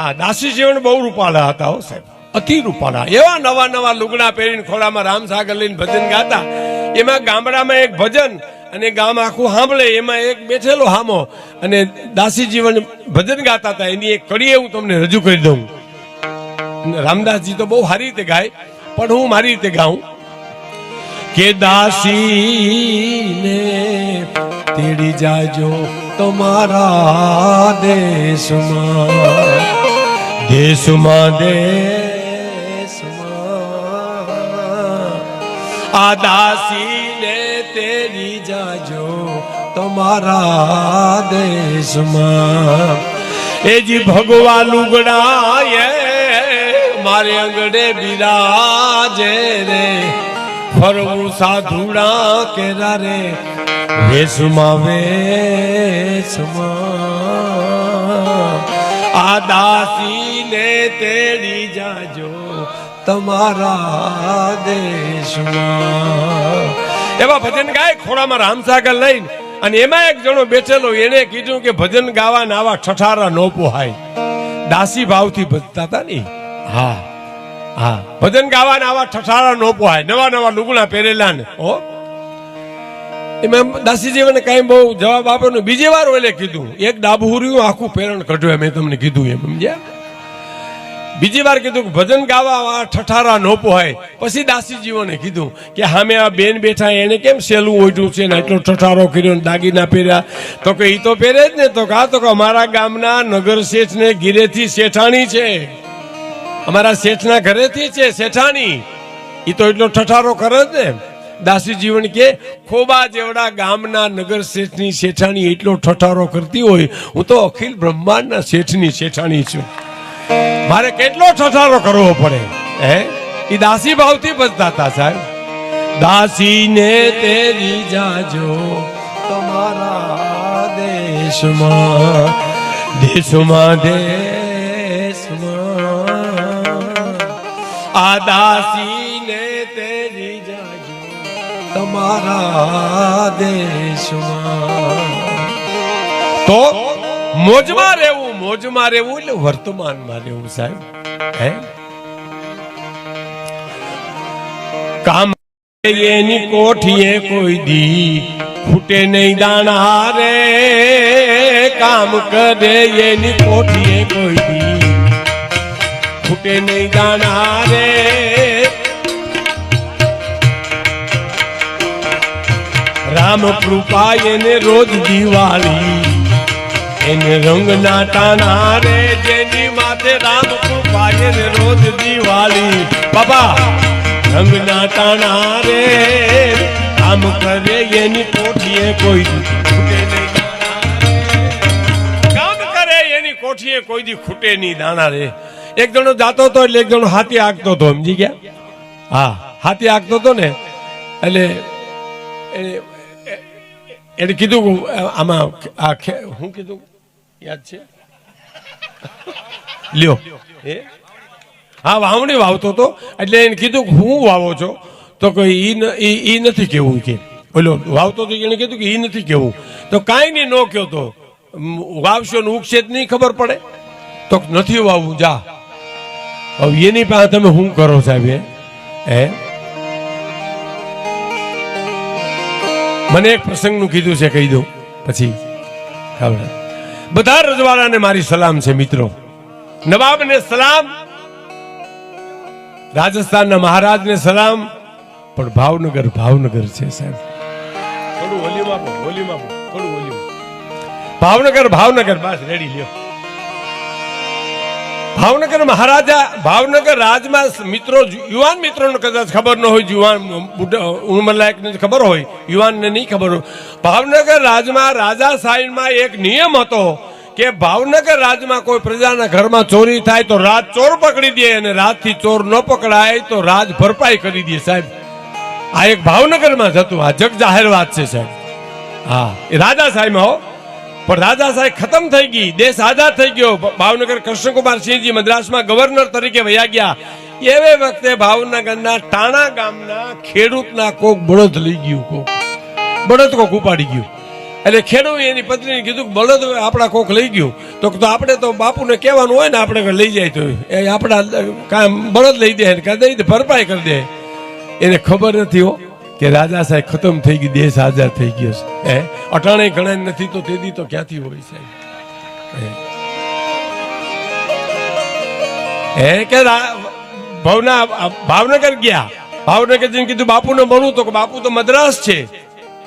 હા દાસી જીવન બહુ રૂપાળા હતા હો સાહેબ. અતિ રૂપાળા એવા નવા નવા લુગડા પહેરીને ખોળામાં રામસાગર લઈને ભજન ગાતા. એમાં ગામડામાં એક ભજન અને ગામ આખું સાંભળે, એમાં એક બેઠેલો હામો અને દાસી જીવન ભજન ગાતા હતા. એની એક કડીએ હું તમને રજૂ કરી દઉં. રામદાસજી તો બહુ સારી રીતે ગાય, પણ હું મારી રીતે ગાઉં. કે દાસી ને તેડી જાજો તમારા દેશમાં. દેશમાં દેશમાં આ દાસીને તેડી જાજો તમારા દેશમાં એ જી ભગવા લુગડા એ મારે અંગડે બિરાજે રે ફરવું સાધુડા કેરા રે વેશમાં વેશમાં આ દાસીને તેડી જાજો તમારા દેશમાં. એવા ભજન ગાય ખોળામાં રામસાગર લઈને અને એમાં એક જણો બેઠેલો, એને કીધું કે ભજન ગાવા આવા ઠઠારા નો પોહાય. દાસી ભાવથી ભજતા હતા ને. હા હા. ભજન ગાવાના આવા ઠઠારા નો પોહાય. નવા નવા લુગણા પહેરેલા ને. હો. એમાં દાસી કાંઈ બહુ જવાબ આપ્યો ને બીજી વાર ઓલે કીધું, એક ડાબુરિયું આખું પેરણ કઢ્યું મેં તમને કીધું એમ, સમજ્યા? બીજી વાર કીધું કે ભજન ગાવા ઠઠારા નો પોહાય. પછી દાસીજીઓને કીધું કે હામે આ બેન બેઠા એને કેમ સેલું ઓઢ્યું છે ને એટલો ઠઠારો કર્યો ને દાગીના પહેર્યા? તો કે એ તો પહેરે જ ને, તો કા તો કે અમારા ગામના નગર શેઠ ને ગીરેથી શેઠાણી છે. અમારા શેઠના ઘરેથી છે શેઠાણી. એ તો એટલો ઠઠારો કરે જ ને દાસી કે, ખોબા જેવડા ગામના નગર શેઠની શેઠાણી એટલો ઠઠારો કરતી હોય, હું તો અખિલ બ્રહ્માંડના શેઠની શેઠાણી છું. મારે કેટલો ઠઠારો કરવો પડે, હે? એ દાસી ભાવથી બચતા હતા, સાહેબ. દાસીને તેરી જાજો, તમારા દેશમાં દેશમાં દેશમાં. આ જાજો તો મોજમાં રહેવું મોજમાં રહેવું એટલે વર્તમાનમાં રહેવું સાહેબ, હે? કામ એની કોઠીએ કોઈ દી ફૂટે નહીં દાણા રે કામ કરે એની કોઠીએ કોઈ દી ફૂટે નહીં દાણા રે રામ કૃપા એને રોજ દિવાળી. એને રંગ નાટાના રે, જેની માથે રામ કૃપા એને રોજ દિવાળી. બાબા, રંગ નાટાના રે કામ કરે એની કોઠીએ કોઈ. કામ કરે એની કોઠીએ કોઈ દી ખૂટે નહીં દાણા રે. એક જણો જાતો હતો એટલે એક જણો હાથી આગતો હતો, સમજી ગયા? હા, હાથી આગતો હતો ને, એટલે એને- કીધું આમાં આ હું કીધું યાદ છે? લ્યો. એ હા વાવણી વાવતો હતો એટલે એને કીધું કે હું વાવો છો? તો કે ઈ નથી કેવું કે. બોલો વાવતો તો એને કીધું કે ઈ નથી કેવું. તો કાંઈ નહીં ન કહો તો વાવશો ને ઉગશે જ નહીં ખબર પડે? તો નથી વાવવું જા. હવે એની પાસે તમે શું કરો સાહેબ હે? મને એક પ્રસંગનું કીધું છે કહી દઉં. પછી બધા રજવાડાને મારી સલામ છે મિત્રો. નવાબને સલામ રાજસ્થાનના મહારાજને સલામ પણ ભાવનગર ભાવનગર છે સાહેબ. થોડું ભાવનગર ભાવનગર બસ રેડી લ્યો. ભાવનગર મહારાજા, ભાવનગર રાજમાં મિત્રો યુવાન મિત્રોને કદાચ ખબર ન હોય યુવાન ઉંમરલાયકને ખબર હોય, યુવાનને નહીં ખબર હોય. ભાવનગર રાજમાં રાજા સાહેબમાં એક નિયમ હતો કે ભાવનગર રાજમાં કોઈ પ્રજાના ઘરમાં ચોરી થાય તો રાજ ચોર પકડી દે અને રાતથી ચોર ન પકડાય તો રાજ ભરપાઈ કરી દે સાહેબ. આ એક ભાવનગરમાં જ હતું. આ જગ જાહેર વાત છે સાહેબ. હા, એ રાજા સાહેબમાં હો. પણ રાજા સાહેબ ખતમ થઈ ગઈ. દેશ આઝાદ થઈ ગયો. ભાવનગર કૃષ્ણકુમાર સિંહજી મદ્રાસમાં ગવર્નર તરીકે વયા ગયા. એવે વખતે ભાવનગરના ટાણા ગામના ખેડૂતના કોક બળદ લઈ ગયું કોક. બળદ કોક ઉપાડી ગયું. એટલે ખેડૂએ એની પત્નીને કીધું કે બળદ આપણા કોક લઈ ગયું. તો આપણે તો બાપુને કહેવાનું હોય ને, આપણે લઈ જાય તો. એ આપણા કામ બળદ લઈ દે દઈ દે, ભરપાઈ કરી દે. એને ખબર નથી હો. કે રાજા સાહેબ, ખતમ થઈ ગઈ, દેશ આઝાદ થઈ ગયો છે. હે? અટાણે ગણાય નથી તો તેદી તો ક્યાંથી હોય સાહેબ? હે. કે ભાવના, ભાવનગર ગયા? ભાવનગર જઈને કીધું, બાપુને મળું તો કે બાપુ તો મદ્રાસ છે.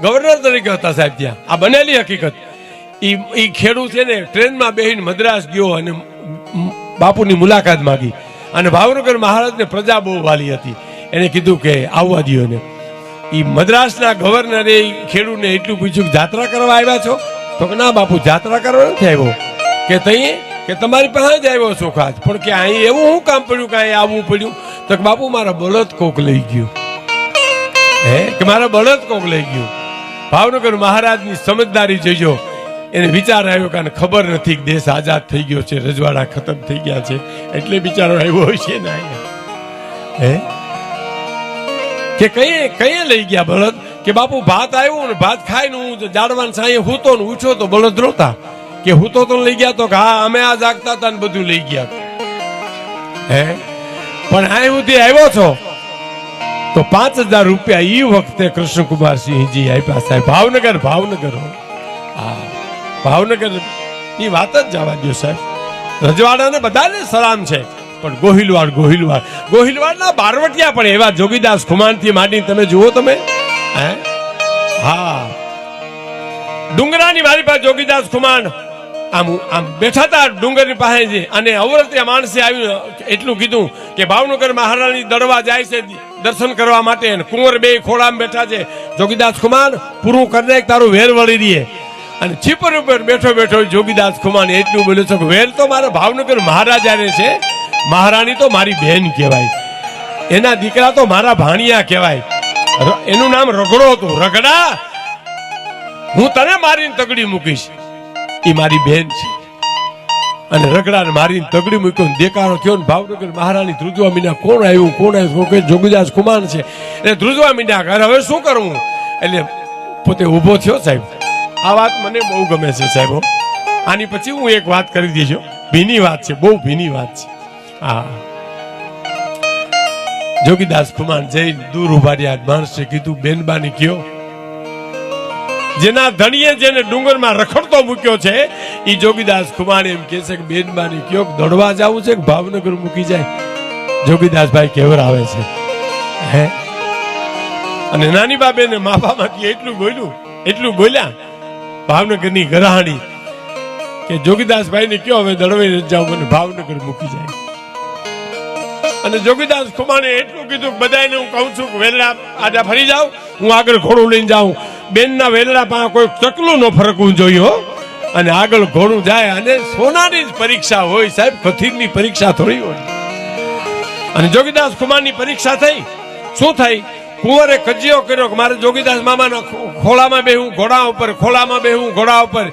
ગવર્નર તરીકે હતા સાહેબ ત્યાં. આ બનેલી હકીકત. ઈ ખેડૂત છે ને, ટ્રેનમાં બેહીને મદ્રાસ ગયો અને બાપુની મુલાકાત માંગી. અને ભાવનગર મહારાજને પ્રજા બહુ વાલી હતી. એને કીધું કે આવવા દિયો ને ઈ મદ્રાસના ગવર્નરે ખેડૂને એટલું પૂછ્યું જાત્રા કરવા આવ્યા છો? તો ના બાપુ, જાત્રા કરવા નથી આવ્યો. કે તઈ કે તમારી પાસે જ આવ્યો છું ખાસ. પણ કે અહીં એવું શું કામ પડ્યું કે અહીં આવવું પડ્યું? તો બાપુ, મારા બળદ કોક લઈ ગયો. હે? કે મારા બળદ કોક લઈ ગયું. ભાવનગર મહારાજની સમજદારી જોઈજો એને વિચાર આવ્યો કે ખબર નથી કે દેશ આઝાદ થઈ ગયો છે, રજવાડા ખતમ થઈ ગયા છે. એટલે બિચારો આવ્યો છે ને અહીંયા. હે? કે કઈ કઈ લઈ ગયા બળદ કે બાપુ ભાત આવ્યું ને ભાત ખાઈને હું જાડવાન સાંયે હૂતો ને ઉછો તો બળદ રોતા. કે હૂતો તો લઈ ગયા તો હા, અમે આ જાગતા હતા ને બધું લઈ ગયા. હે? પણ આ સુધી આવ્યો છો? તો પાંચ હજાર રૂપિયા એ વખતે કૃષ્ણકુમાર સિંહજી આપ્યા સાહેબ. ભાવનગર ભાવનગર હા. ભાવનગરની વાત જ જવા દો સાહેબ. રજવાડાને બધાને સલામ છે. પણ ગોહિલવાડ ગોહિલવાડ ગોહિલવાડના બારવટિયા પણ એવા જોગીદાસ ખુમાનથી માંડીને તમે જુઓ તમે. હે? હા. ડુંગરાની મારી પાસે જોગીદાસ ખુમાન. આમ આમ બેઠા હતા ડુંગરની પાસે જ અને અવરત્યા માણસે આવ્યું એટલું કીધું કે ભાવનગર મહારાણી દરવા જાય છે દર્શન કરવા માટે કુંવર બે ખોળામાં બેઠા છે. જોગીદાસ ખુમાન, પૂરું કરી દે તારું વેર વળી દે અને છીપર ઉપર બેઠો બેઠો જોગીદાસ ખુમાન એટલું બોલ્યો છે વેર તો મારા ભાવનગર મહારાજાને છે. મહારાણી તો મારી બહેન કહેવાય. એના દીકરા તો મારા ભાણિયા કહેવાય. એનું નામ રગડો હતું. રગડા હું તને મારીને તગડી મૂકીશ. એ મારી બેન છે. અને રગડાને મારીને તગડી મૂક્યો દેકારો થયો ને ભાવનગર મહારાણી ધ્રુજવા મીના કોણ આવ્યું કોણ આવ્યું? કે જોગુદાસ કુમાર છે. એટલે ધ્રુજવા મીના ઘર હવે શું કરવું એટલે પોતે ઊભો થયો સાહેબ. આ વાત મને બહુ ગમે છે સાહેબ આની પછી હું એક વાત કરી દેજો ભીની વાત છે, બહુ ભીની વાત છે. હા જોગીદાસ કુમાર જઈને દૂર ઊભા રહ્યા માણસે કીધું બેનબાની કયો. જેના ધણીએ જેને ડુંગરમાં રખડતો મૂક્યો છે એ જોગીદાસ કુમાર એમ કહે છે કે બેનબાની કયો કે દોડવા જવું છે કે ભાવનગર મૂકી જાય? જોગીદાસભાઈ કેવર આવે છે. હે? અને નાની બાબેને માફામાંથી એટલું બોલ્યું, એટલું બોલ્યા, ભાવનગરની ગરાહણી, કે જોગીદાસભાઈ ને કયો, હવે દળવાઈ જાવ મને ભાવનગર મૂકી જાય. અને જોગીદાસ કુમારે એટલું કીધું બધાને હું કહું છું કે વેલડા, આજે ફરી જાવ હું આગળ ઘોડું લઈને જાઉં. બેનના વેલડા પાસે કોઈ ચકલું ન ફરકવું જોઈએ, હો. અને આગળ ઘોડું જાય, અને સોનાની જ પરીક્ષા હોય સાહેબ પથિરની પરીક્ષા થોડી હોય. અને જોગીદાસ કુમારની પરીક્ષા થઈ. શું થઈ? કુંવરે કજિયો કર્યો કે મારે જોગીદાસ મામાના ખોળામાં બેહું, ઘોડા ઉપર, ખોળામાં બેહું, ઘોડા ઉપર.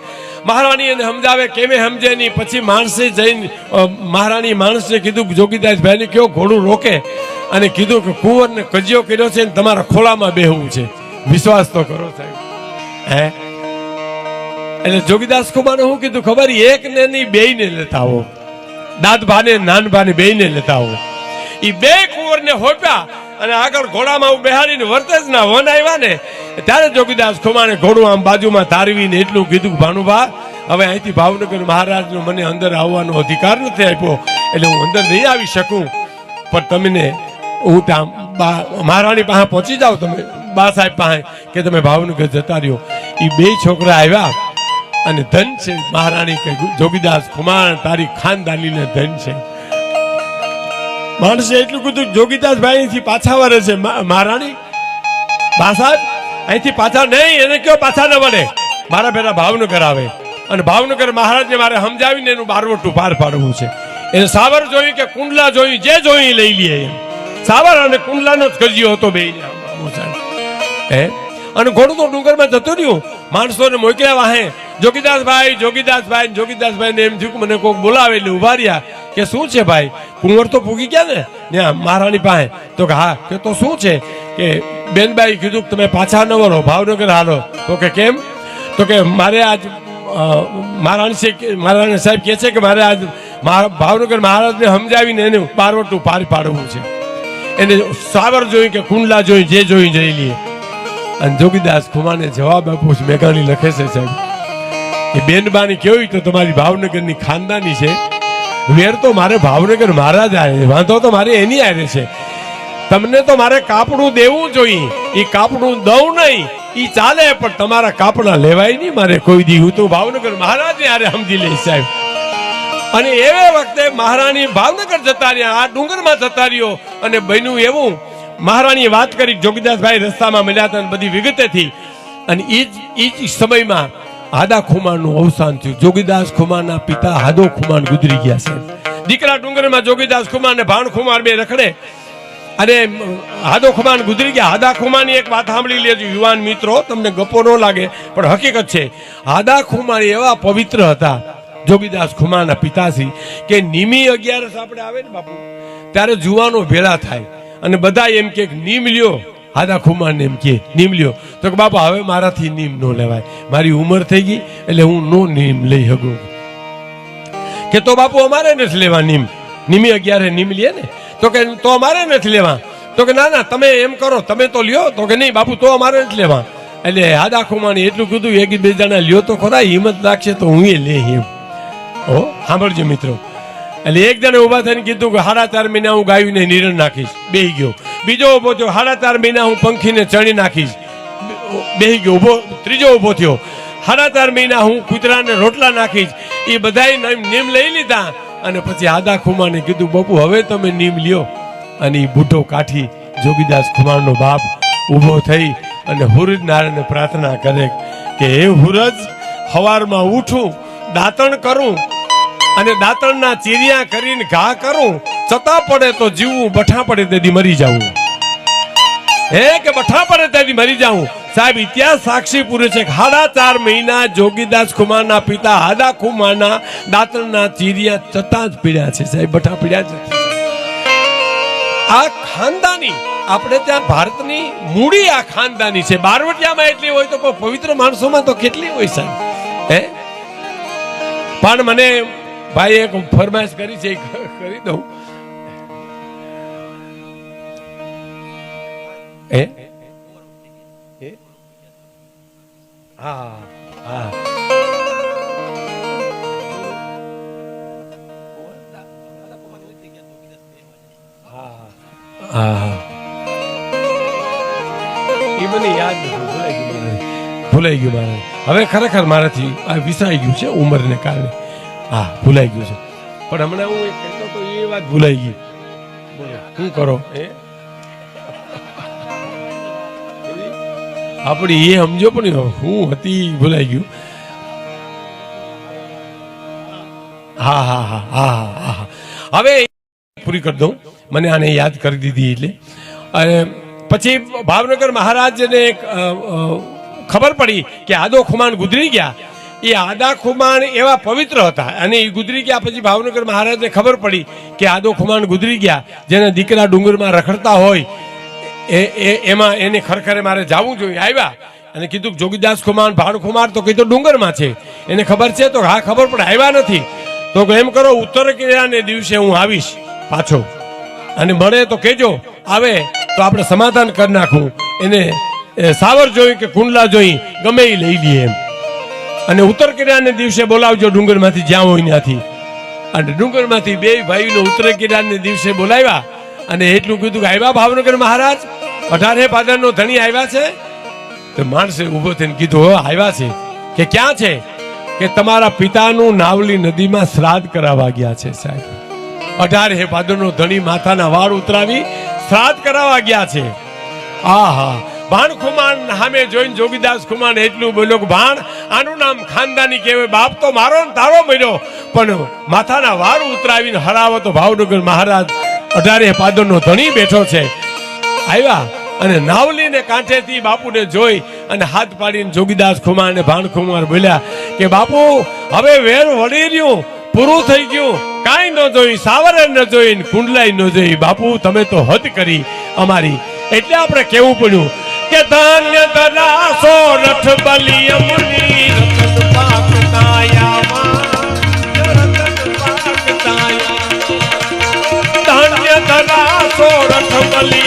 મહારાણી એને સમજાવે કેમે સમજે નહીં. પછી માણસે જઈને મહારાણી માણસને કીધું જોગીદાસભાઈને કયો ઘોડું રોકે? અને કીધું કે કુંવરને કજિયો કર્યો છે ને તમારા ખોળામાં બેહવું છે. વિશ્વાસ તો કરો સાહેબ. હે? એટલે જોગીદાસ કુમારે શું કીધું? ખબર? એક ને નહીં બે ને લેતા આવો. દાદ ભાને નાન ભાને બે ને લેતા આવો. એ બે કુંવરને હોપ્યા. અને આગળ ઘોડામાં હું બેહાડીને વર્તેજ ના વન આવ્યા ને, ત્યારે જોગીદાસ ખુમાણે ઘોડું આમ બાજુમાં તારવીને એટલું કીધું ભાનુભા, હવે અહીંથી ભાવનગર મહારાજનો મને અંદર આવવાનો અધિકાર નથી આપ્યો, એટલે હું અંદર નહીં આવી શકું. પણ તમને હું ત્યાં મહારાણી પાસે પહોંચી જાઓ તમે બા સાહેબ પાસે, કે તમે ભાવનગર જતા રહ્યો. એ બે છોકરા આવ્યા અને ધન છે, મહારાણી કે, જોગીદાસ કુમાર તારી ખાનદાનીને ધન છે. માણસે એટલું કીધું જોગીદાસભાઈ અહીંથી પાછા વળે છે મહારાણી. પાછા અહીંથી પાછા નહીં, એને કયો પાછા ન વળે? મારા પેલા ભાવનગર આવે. અને ભાવનગર મહારાજને મારે સમજાવીને એનું બારવટું પાર પાડવું છે. એને સાવર જોયું કે કુંડલા જોયું, જે જોયું લઈ લઈએ એમ. સાવર અને કુંડલાનો જ કરજ્યો હતો બે. હે? અને ઘોડું તો ડુંગરમાં જતું રહ્યું. માણસોને મોકલ્યા વાહે. જોગીદાસભાઈ જોગીદાસભાઈ જોગીદાસભાઈ ને એમ થયું કે મને કોઈક બોલાવે એટલે ઊભા રહ્યા. કે શું છે ભાઈ? કુંવર તો પૂગી ગયા ને? ત્યાં મહારાણી પાસે. તો કે હા, કે તો શું છે? કે બેનબાઈ કીધું તમે પાછા ન વળો, ભાવનગર હાલો. તો કે કેમ? તો કે મારે આજ મહારાણી મહારાણી સાહેબ કહે છે કે મારે આજ ભાવનગર મહારાજને સમજાવીને એને પારવટું પાર પાડવું છે. એને સાવર જોઈ કે કુંડલા જોઈ, જે જોઈ જઈ લઈએ અને જોગીદાસ ખુમાને જવાબ આપું છું, મેઘાણી લખે છે સાહેબ. કે બેનબાની કેવી તો તમારી ભાવનગરની ખાનદાની છે. વેર તો મારે ભાવનગર મહારાજ આવે વાંધો તો મારે એની આવે છે. તમને તો મારે કાપડું દેવું જોઈએ. એ કાપડું દઉં નહીં. એ ચાલે પણ તમારા કાપડા લેવાય નહીં મારે કોઈ દી. હું તો ભાવનગર મહારાજને આરે સમજી લઈશ સાહેબ. અને એવે વખતે મહારાણી ભાવનગર જતા રહ્યા, આ ડુંગરમાં જતા રહ્યો. અને બન્યું એવું. મહારાણીએ વાત કરી, જોગીદાસભાઈ રસ્તામાં મળ્યા હતા બધી વિગતેથી. અને એ જ એ જ સમયમાં હાદા ખુમાનનું અવસાન થયું. જોગીદાસ ખુમાનના પિતા હાદો ખુમાન ગુજરી ગયા છે. દીકરા ડુંગરમાં જોગીદાસ ખુમાન ને ભાણ ખુમાર બે રખડે. અને હાદો ખુમાન ગુજરી ગયા. હાદા ખુમાની એક વાત સાંભળી લેજો, યુવાન મિત્રો, તમને ગપો ન લાગે, પણ હકીકત છે. હાદા ખુમાન એવા પવિત્ર હતા, જોગીદાસ ખુમાના પિતાશ્રી, કે નિમી અગિયારસ આપણે આવે ને બાપુ, ત્યારે જુવાનો ભેળા થાય. અને બધા એમ કે નીમ લ્યો. હાદા ખુમારને એમ કે, નીમ લ્યો. તો કે, બાપા, હવે મારાથી નીમ ન લેવાય. મારી ઉંમર થઈ ગઈ, એટલે હું નો નીમ લઈ શકું. કે, તો બાપુ, અમારે નથી લેવા નીમ. નીમી અગિયારે નીમ લે ને. તો કે, તો અમારે નથી લેવા. તો કે, ના ના, તમે એમ કરો, તમે તો લ્યો. તો કે, નહીં, બાપુ, તો અમારે નથી લેવા. એટલે હાદા ખુમાણી એટલું કીધું, એક બે જણા લ્યો તો ખરા, હિંમત લાગશે તો હું એ લે એમ. ઓ સાંભળજો મિત્રો. એટલે એક જણે ઊભા થઈને કીધું કે સાડા ચાર મહિના હું ગાયુંને નિરણ નાખીશ. બેહી ગયો. બીજો ઊભો થયો સાડા ચાર મહિના હું પંખીને ચણી નાખીશ. બેહી ગયો, ઊભો, ત્રીજો ઊભો થયો. સાડા ચાર મહિના હું કૂતરાને રોટલા નાખીશ. એ બધાય નીમ નીમ લઈ લીધા અને પછી આદા ખુમાને કીધું, બાપુ, હવે તમે નીમ લ્યો. અને એ બુઢો કાઠી જોગીદાસ ખુમારનો બાપ ઊભો થઈ અને હુરજ નારાયણને પ્રાર્થના કરે કે, હે હુરજ, હવારમાં ઉઠું, દાંતણ કરું અને દાંતણના ચીરિયા કરીને ઘા કરું, છતાં પડે તો જીવવું બઠા પડે તેથી મરી જાવું હે કે બઠા પડે તેથી મરી જાઉં? સાહેબ, ઇતિહાસ સાક્ષી પૂરે છે હાડા ચાર મહિના જોગીદાસ કુમારના પિતા હાદા કુમારના દાંતણના ચીરિયા છતાં જ પીડ્યા છે. સાહેબ, બઠા પીડ્યા છે. આ ખાનદાની, આપણે ત્યાં ભારતની મૂડી આ ખાનદાની છે. બારવટિયામાં એટલી હોય તો પવિત્ર માણસોમાં તો કેટલી હોય સાહેબ? હે? પણ મને ભાઈ એક ફરમાઈશ કરી છે કરી દઉં. એ હે? હા હા હા. એ મને યાદ ભૂલાઈ ગયું મારે. હવે ખરેખર મારાથી આ વિસરાઈ ગયું છે ઉંમરને કારણે. હા, ભૂલાઈ ગયું છે. પણ હમણાં હું એક કહેતો તો એ વાત ભૂલાઈ ગઈ. શું કરો? એ આપણી એ સમજો પણ હું હતી ભૂલાઈ ગયું. હા હા હા હા હા હા હવે પૂરી કરી દઉં. મને આને યાદ કરી દીધી એટલે. અને પછી ભાવનગર મહારાજને ખબર પડી કે આદો ખુમાન ગુજરી ગયા. એ આદા ખુમાન એવા પવિત્ર હતા. અને એ ગુજરી ગયા પછી ભાવનગર મહારાજને ખબર પડી કે આદો ખુમાન ગુજરી ગયા, જેના દીકરા ડુંગરમાં રખડતા હોય, એ એમાં એને ખરેખરે મારે જવું જોઈએ. આવ્યા અને કીધું, જોગીદાસ ખુમાણ, ભાણ ખુમાર તો કીધું ડુંગરમાં છે. એને ખબર છે? તો હા, ખબર પણ આવ્યા નથી. તો એમ કરો, ઉત્તર કિરાને દિવસે હું આવીશ પાછો. અને મળે તો કેજો આવે તો આપણે સમાધાન કરી નાખું. એને સાવર જોઈ કે કુંડલા જોઈ, ગમે એ લઈ લઈએ એમ. અને ઉત્તર કિરાને દિવસે બોલાવજો ડુંગરમાંથી જ્યાં હોય ત્યાંથી. અને ડુંગરમાંથી બે ભાઈનો ઉત્તર કિરાને દિવસે બોલાવ્યા અને એટલું કીધું કે આવ્યા ભાવનગર મહારાજ? અઢારે પાદરનો ધણી આવ્યા છે? તો માણસે ઊભો થઈને કીધું "હો, આવ્યા છે. કે ક્યાં છે? કે તમારા પિતાનું નાવલી નદીમાં શ્રાદ્ધ કરાવવા ગયા છે સાહેબ. અઢાર હે ભાદરનો ધણી માથાના વાળ ઉતરાવી શ્રાદ્ધ કરાવવા ગયા છે. આહા. ભાણ ખુમાન સામે જોઈને જોગીદાસ ખુમાન એટલું બોલ્યો કે, ભાણ, આનું નામ ખાનદાની કહેવાય. બાપ તો મારો ને તારો મળ્યો પણ માથાના વાળ ઉતરાવીને હરાવો તો ભાવનગર મહારાજ અઢારે પાદરનો ધણી બેઠો છે. આવ્યા અને નાવલીને કાંઠેથી બાપુને જોઈ અને હાથ પાડીને જોગીદાસ ખુમાર અને ભાણ ખુમાર બોલ્યા કે, બાપુ, હવે વેર વળી રહ્યું. પૂરું થઈ ગયું. કાંઈ ન જોઈ સાવરે ન જોઈ કુંડલાઈ ન જોઈ. બાપુ, તમે તો હદ કરી અમારી. એટલે આપણે કેવું પડ્યું કે ધન્ય ધરાસો રથ બલિય મુનિ. રતન ધરાસો રથ બલિય